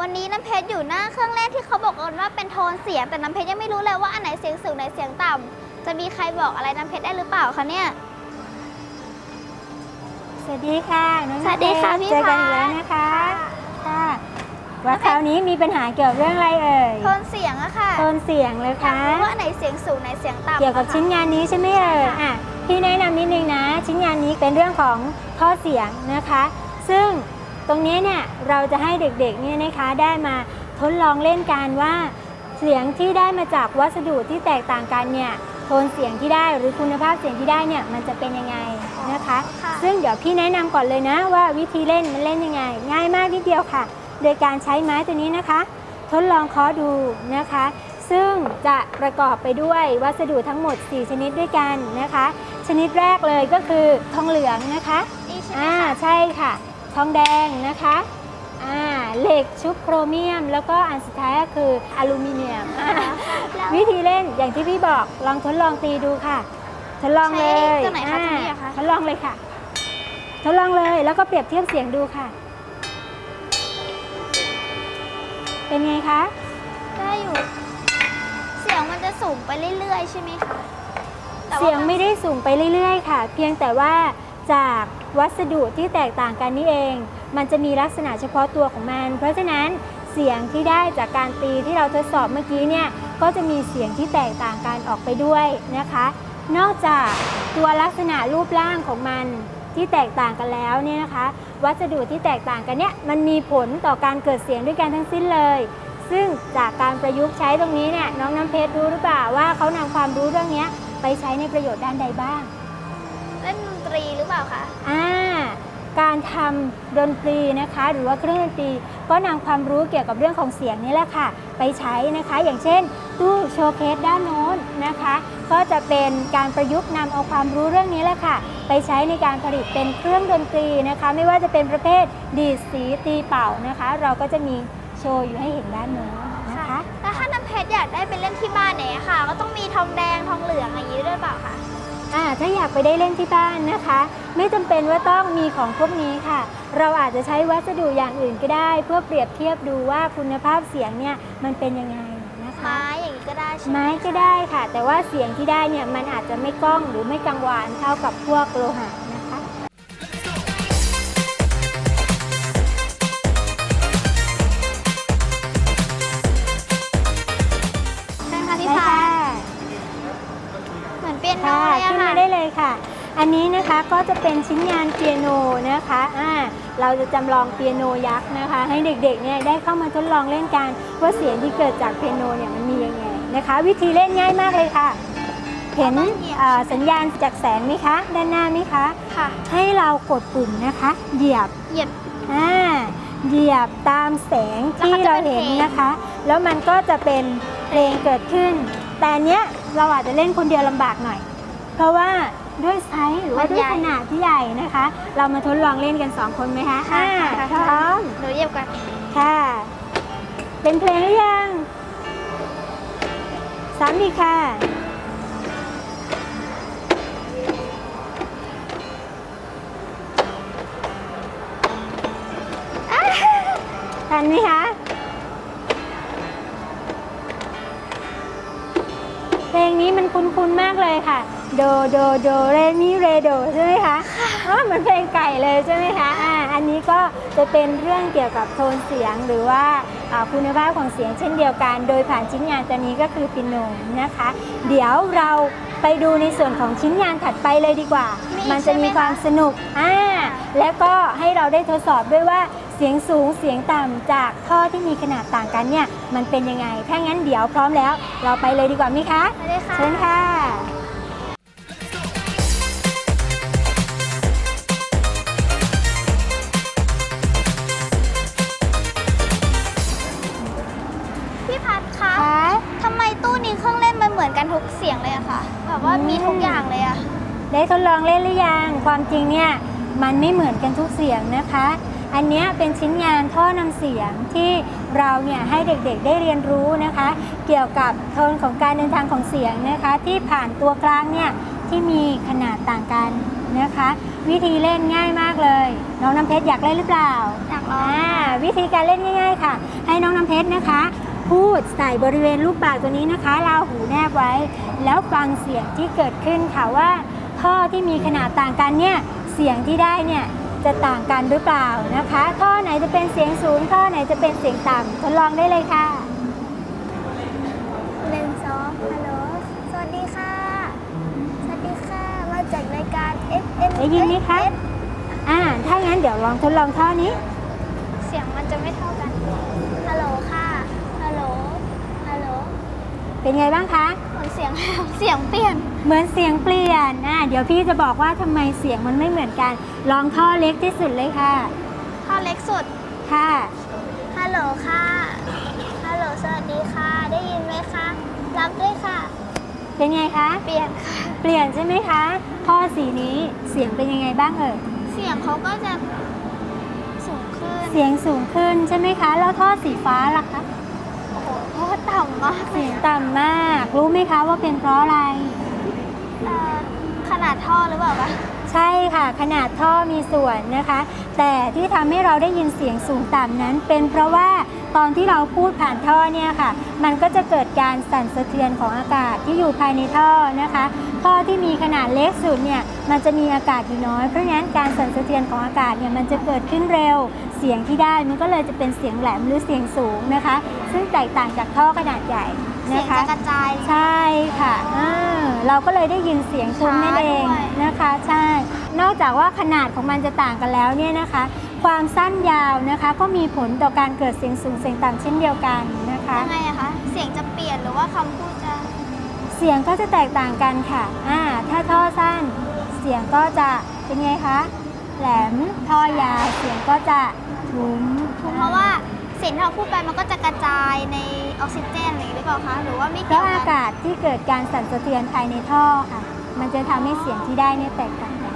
วันนี้น้ำเพชรอยู่หน้าเครื่องเล่นที่เขาบอกกันว่าเป็นโทนเสียง แต่น้ำเพชรยังไม่รู้เลยว่าอันไหนเสียงสูงไหนเสียงต่ำจะมีใครบอกอะไรน้ำเพชรได้หรือเปล่าคะเนี่ย สวัสดีค่ะน้องสวัสดีค่ะเจพี่เจอกันพัอีกแล้วดนะคะค่ะว่าคราวนี้มีปัญหาเกี่ยวกับเรื่องอะไรเอ่ยโทนเสียงอะค่ะโทนเสียงเลยอยากคะรู้ว่าอันไหนเสียงสูงไหนเสียงต่ำเกี่ยวกับอะค่ะชิ้นงานนี้ใช่ไหมเอ่ยใช่ค่ะอะพี่แนะนำนิดนึงนะ ชิ้นงานนี้เป็นเรื่องของข้อเสียงนะคะ ซึ่ง ตรงนี้เนี่ยเราจะให้เด็กๆเนี่ยนะคะได้มาทดลองเล่นกันว่า เสียงที่ได้มาจากวัสดุที่แตกต่างกันเนี่ยโทนเสียงที่ได้หรือคุณภาพเสียงที่ได้เนี่ยมันจะเป็นยังไงนะคะค่ะซึ่งเดี๋ยวพี่แนะนำก่อนเลยนะว่าวิธีเล่นมันเล่นยังไง ง่ายมากนิดเดียวค่ะ โดยการใช้ไม้ตัวนี้นะคะ ทดลองเคาะดูนะคะ ซึ่งจะประกอบไปด้วยวัสดุทั้งหมด 4 ชนิดด้วยกันนะคะ ชนิดแรกเลยก็คือทองเหลืองนะคะนี่ใช่ไหมอ่าคะใช่ค่ะ ทองแดงนะคะอ่าเหล็กชุบโครเมียม แล้วก็อันสุดท้ายก็คืออลูมิเนียมอ่าแล้ววิธีเล่นอย่างที่พี่บอกลองทดลองตีดูค่ะ ทดลองเลยใช้ตัวไหนคะตัวนี้เหรอคะทดลองเลยค่ะ ทดลองเลยแล้วก็เปรียบเทียบเสียงดูค่ะ เป็นไงคะได้อยู่ เสียงมันจะสูงไปเรื่อยๆ ใช่ไหมคะแต่ว่าเสียงไม่ได้สูงไปเรื่อยๆ ค่ะ เพียงแต่ว่าจาก วัสดุที่แตกต่างกันนี่เอง มันจะมีลักษณะเฉพาะตัวของมัน เพราะฉะนั้นเสียงที่ได้จากการตีที่เราทดสอบเมื่อกี้เนี่ยก็จะมีเสียงที่แตกต่างกันออกไปด้วยนะคะ นอกจากตัวลักษณะรูปร่างของมันที่แตกต่างกันแล้วเนี่ยนะคะ วัสดุที่แตกต่างกันเนี่ยมันมีผลต่อการเกิดเสียงด้วยกันทั้งสิ้นเลย ซึ่งจากการประยุกต์ใช้ตรงนี้เนี่ยน้องน้ำเพชรรู้หรือเปล่าว่าเขานำความรู้เรื่องนี้ไปใช้ในประโยชน์ด้านใดบ้างเล่น ตรีหรือเปล่าคะอ่าการทำดนตรีนะคะ หรือว่าเครื่องดนตรีก็นำความรู้เกี่ยวกับเรื่องของเสียงนี่แหละค่ะ ไปใช้นะคะ อย่างเช่น ตู้โชว์เคสด้านโน้นนะคะ ก็จะเป็นการประยุกต์นำเอาความรู้เรื่องนี้แหละค่ะ ไปใช้ในการผลิตเป็นเครื่องดนตรีนะคะ ไม่ว่าจะเป็นประเภทดีดสีตีเป่านะคะ เราก็จะมีโชว์อยู่ให้เห็นด้านโน้นนะคะแล้วถ้าน้ำเพชรอยากได้ไปเล่นที่บ้านเนี่ยค่ะ ก็ต้องมีทองแดงทองเหลืองอย่างนี้ด้วยเปล่าคะอ่า ถ้าอยากไปได้เล่นที่บ้านนะคะ ไม่จำเป็นว่าต้องมีของพวกนี้ค่ะ เราอาจจะใช้วัสดุอย่างอื่นก็ได้ เพื่อเปรียบเทียบดูว่าคุณภาพเสียงเนี่ยมันเป็นยังไงนะคะ ไม้อย่างนี้ก็ได้ใช่ไหมไม้ก็ได้ค่ะ แต่ว่าเสียงที่ได้เนี่ยมันอาจจะไม่ก้องหรือไม่กังวานเท่ากับพวกโลหะ อันนี้นะคะก็จะเป็นชิ้นงานเปียโนนะคะอ่าเราจะจำลองเปียโนยักษ์นะคะ ให้เด็กๆเนี่ยได้เข้ามาทดลองเล่นกันว่าเสียงที่เกิดจากเปียโนเนี่ยมันมียังไงนะคะ วิธีเล่นง่ายมากเลยค่ะ เห็นเอ่อสัญญาณจากแสงไหมคะ ด้านหน้าไหมคะค่ะให้เรากดปุ่มนะคะ เหยียบเหยียบอ่าเหยียบตามแสงที่แล้วก็จะเราเป็นเห็นเพลงนะคะ แล้วมันก็จะเป็นเพลงเกิดขึ้น แต่อันเนี้ยเราอาจจะเล่นคนเดียวลำบากหน่อย เพราะว่า ด้วยไซส์หรือว่าด้วยขนาดที่ใหญ่นะคะ เรามาทดลองเล่นกัน 2 คนไหมคะค่ะอ่าค่ะพร้อมหนูเหยียบกันค่ะ เป็นเพลงหรือยังสามดีค่ะ ทันไหมคะเพลงนี้มันคุ้นๆมากเลยค่ะ โดโดโดเรมิเรโดใช่ไหมคะอ๋อเหมือนเพลงไก่เลยใช่ไหมคะอ่าอันนี้ก็จะเป็นเรื่องเกี่ยวกับโทนเสียงหรือว่าอ่าคุณภาพของเสียงเช่นเดียวกัน โดยผ่านชิ้นงานตัวนี้ก็คือปิโนนะคะ เดี๋ยวเราไปดูในส่วนของชิ้นงานถัดไปเลยดีกว่ามีมันจะมีใช่ไหมคะความสนุกอ่าและก็ให้เราได้ทดสอบด้วยว่าเสียงสูงเสียงต่ำจากท่อที่มีขนาดต่างกันเนี่ย มันเป็นยังไง ถ้างั้นเดี๋ยวพร้อมแล้ว เราไปเลยดีกว่าไหมคะไปเลยค่ะเชิญค่ะ อย่างเลยอะได้ทดลองเล่นหรือยังความจริงเนี่ยมันไม่เหมือนกันทุกเสียงนะคะ อันเนี้ยเป็นชิ้นงานท่อนำเสียงที่เราเนี่ยให้เด็กๆได้เรียนรู้นะคะ เกี่ยวกับโทนของการเดินทางของเสียงนะคะ ที่ผ่านตัวกลางเนี่ยที่มีขนาดต่างกันนะคะ วิธีเล่นง่ายมากเลย น้องน้ำเพชรอยากเล่นหรือเปล่าอยากลองอ่าวิธีการเล่นง่าย ๆ ค่ะ ให้น้องน้ำเพชรนะคะ พูดใส่บริเวณลูกปากตัวนี้นะคะราวหูแนบไว้ แล้วฟังเสียงที่เกิดขึ้นค่ะว่าท่อที่มีขนาดต่างกันเนี่ยเสียงที่ได้เนี่ยจะต่างกันหรือเปล่านะคะท่อไหนจะเป็นเสียงสูงท่อไหนจะเป็นเสียงต่ำทดลองได้เลยค่ะหนึ่งสองฮัลโหลสวัสดีค่ะ สวัสดีค่ะมาจากรายการ F N ได้ยินไหมคะอ่าถ้างั้นเดี๋ยวลองทดลองท่อนี้ เสียงมันจะไม่เท่ากันฮัลโหลค่ะ ฮัลโหล ฮัลโหล เป็นไงบ้างคะ เหมือนเสียง เสียงเปลี่ยน เหมือนเสียงเปลี่ยนอ่าเดี๋ยวพี่จะบอกว่าทำไมเสียงมันไม่เหมือนกัน ลองท่อเล็กที่สุดเลยค่ะ ท่อเล็กสุด ค่ะ ฮัลโหลค่ะ ฮัลโหล สวัสดีค่ะ ได้ยินไหมคะ รับด้วยค่ะ เป็นไงคะ เปลี่ยนค่ะ เปลี่ยนใช่ไหมคะ ท่อสีนี้เสียงเป็นยังไงบ้างเอ่ย เสียงเขาก็จะสูงขึ้น เสียงสูงขึ้นใช่ไหมคะ แล้วท่อสีฟ้าล่ะคะโอ้โห เพราะว่าต่ำมากเลเสียยงต่ำมาก รู้ไหมคะว่าเป็นเพราะอะไร เอ่อขนาดท่อหรือเปล่าคะใช่ค่ะ ขนาดท่อมีส่วนนะคะ แต่ที่ทำให้เราได้ยินเสียงสูงต่ำนั้น เป็นเพราะว่าตอนที่เราพูดผ่านท่อเนี่ยค่ะ มันก็จะเกิดการสั่นสะเทือนของอากาศที่อยู่ภายในท่อนะคะ ท่อที่มีขนาดเล็กสุดเนี่ยมันจะมีอากาศอยู่น้อยเพราะฉะนั้นการสั่นสะเทือนของอากาศเนี่ยมันจะเกิดขึ้นเร็ว เสียงที่ได้มันก็เลยจะเป็นเสียงแหลมหรือเสียงสูงนะคะ ซึ่งแตกต่างจากท่อขนาดใหญ่เสียนะงคะจะกระจายใช่ค่ะอ่าเราก็เลยได้ยินเสียงทุ้มนั่นเองช้าด้วยนะคะใช่นอกจากว่าขนาดของมันจะต่างกันแล้วเนี่ยนะคะ ความสั้นยาวนะคะก็มีผลต่อการเกิดเสียงสูงเสียงต่ำเช่นเดียวกันนะคะยังไงอะคะเสียงจะเปลี่ยนหรือว่าคำพูดจะเสียงก็จะแตกต่างกันค่ะอ่าถ้าท่อสั้น เสียงก็จะเป็นไงคะ แหลมท่อยาวเสียงก็จะทุ้มเพราะว่าเสียงที่เราพูดไปมันก็จะกระจายในออกซิเจนอะไรอย่างนี้หรือเปล่าคะหรือว่าไม่เพเกี่ยวราะกัอานกาศที่เกิดการสั่นสะเทือนภายในท่อค่ะ มันจะทำให้เสียงที่ได้เนี่ยแตกต่างกัน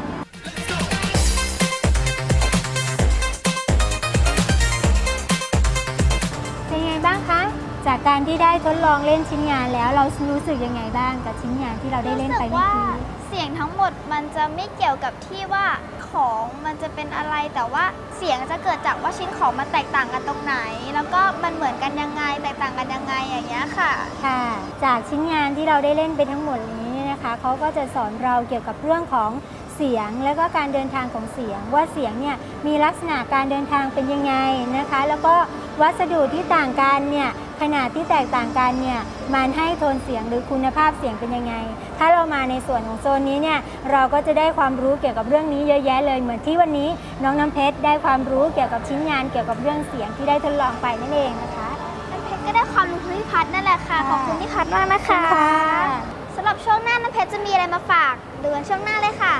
เป็นไงบ้างคะ จากการที่ได้ทดลองเล่นชิ้นงานแล้วเรารู้สึกยังไงบ้างกับชิ้นงานที่เราได้เล่นรู้ไปสึกเมื่อว่ากี้ เสียงทั้งหมดมันจะไม่เกี่ยวกับที่ว่า ของมันจะเป็นอะไรแต่ว่าเสียงจะเกิดจากว่าชิ้นของมันแตกต่างกันตรงไหน แล้วก็มันเหมือนกันยังไง แตกต่างกันยังไงอย่างเงี้ยค่ะค่ะ จากชิ้นงานที่เราได้เล่นไปทั้งหมดนี้เนี่ยนะคะเขาก็จะสอนเราเกี่ยวกับเรื่องของเสียงและก็การเดินทางของเสียง ว่าเสียงเนี่ยมีลักษณะการเดินทางเป็นยังไงนะคะ แล้วก็วัสดุที่ต่างกันเนี่ย ขนาดที่แตกต่างกันเนี่ยมันให้โทนเสียงหรือคุณภาพเสียงเป็นยังไง ถ้าเรามาในส่วนของโซนนี้เนี่ยเราก็จะได้ความรู้เกี่ยวกับเรื่องนี้เยอะแยะเลยเหมือนที่วันนี้น้องน้ำเพชรได้ความรู้เกี่ยวกับชิ้นงานเกี่ยวกับเรื่องเสียงที่ได้ทดลองไปนั่นเองนะคะน้ำเพชรก็ได้ความรู้ที่พี่พัฒน์นั่นแหละค่ะค่ะขอบคุณพี่พัฒน์มากนะคะค่ะสำหรับช่วงหน้าน้ำเพชรจะมีอะไรมาฝากดูกันช่วงหน้าเลยค่ะ